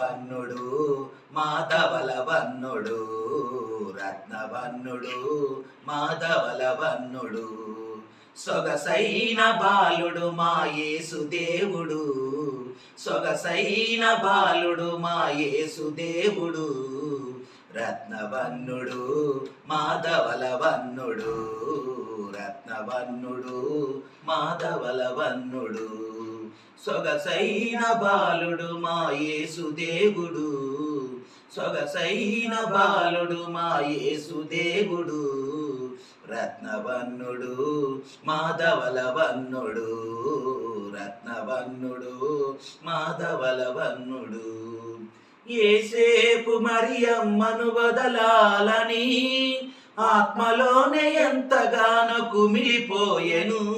రత్నవన్నుడు మాధవలవన్నుడు రత్నవన్నుడు మాధవలవన్నుడు. సొగసైన బాలుడు మా యేసుదేవుడు సొగసైన బాలుడు మా యేసుదేవుడు రత్నవన్నుడు మాధవలవన్నుడు. రత్నవన్నుడు మాధవలవన్నుడు సొగసైన బాలుడు మా యేసుదేవుడు సొగసైన బాలుడు మా యేసుదేవుడు రత్నవన్నుడు మాధవలవన్నుడు రత్నవన్నుడు మాధవలవన్నుడు. ఏసేపు మరియమ్మను వదలాలని ఆత్మలోనే ఎంతగానో కుమిలిపోయెను.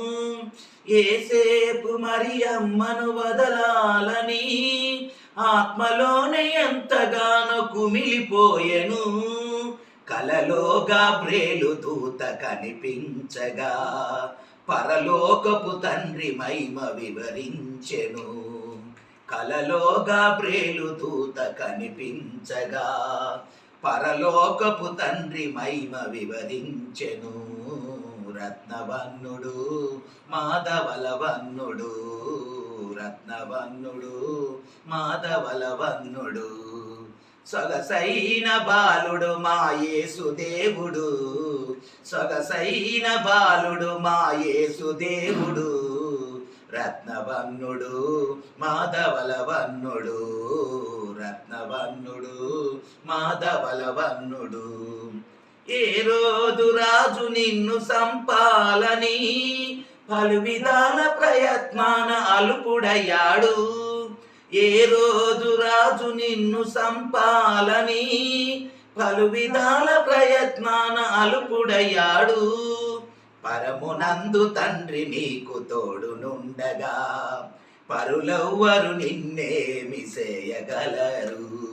ఏసేపు మరియమ్మను వదలాలని ఆత్మలోనే ఎంతగానో కుమిలిపోయెను. కలలోగా బ్రేలు దూత కనిపించగా పరలోకపు తండ్రి మహిమ వివరించెను. కలలోగా బ్రేలు దూత కనిపించగా పరలోకపు తండ్రి మహిమ వివరించెను. రత్నవన్నుడు మాధవలవన్నుడు రత్నవన్నుడు మాధవలవన్నుడు. సొగసైన బాలుడు మాయేసుదేవుడు సొగసైన బాలుడు మాయేసుదేవుడు రత్నవన్నుడు మాధవలవన్నుడు రత్నవన్నుడు. మాధవలవన్నుడు. ఏ రోజు రాజు నిన్ను సంపాలని? పలు విధాల ప్రయత్నాన అలుపుడయ్యాడు. ఏ రోజు రాజు నిన్ను సంపాలని? పలు విధాల ప్రయత్నాన అలుపుడయ్యాడు. పరమునందు తండ్రి నీకు తోడునుండగా పరులవ్వరు నిన్నేమి చేయగలరు?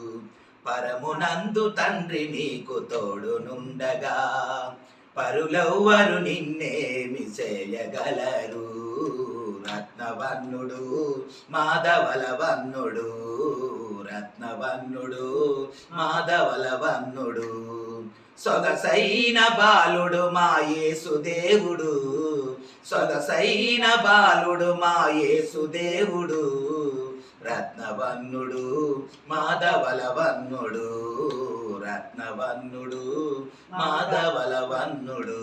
పరమునందు తండ్రి నీకు తోడునుండగా పరులవ్వరు నిన్నేమి చేయగలరు? రత్నవన్నుడు మాధవలవన్నుడు రత్నవన్నుడు మాధవలవన్నుడు. సొగసైన బాలుడు మా యేసుదేవుడు సొగసైన బాలుడు మా యేసుదేవుడు రత్నవన్నుడు మాధవలవన్నుడు రత్నవన్నుడు మాధవలవన్నుడు.